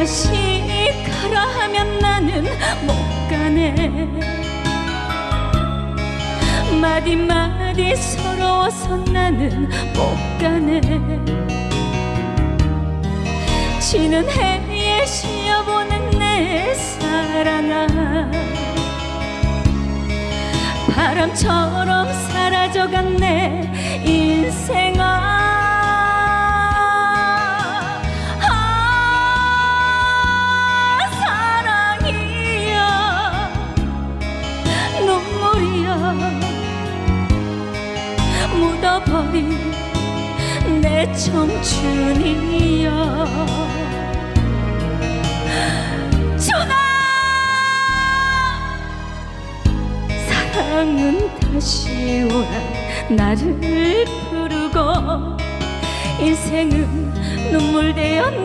다시 가라 하면 나는 못 가네. 마디마디 서러워서 나는 못 가네. 지는 해에 쉬어보는 내 사랑아. 바람처럼 사라져간 내 묻어버린 내 청춘이야 전하! 사랑은 다시 오라. 나를 부르고 인생은 눈물 되었나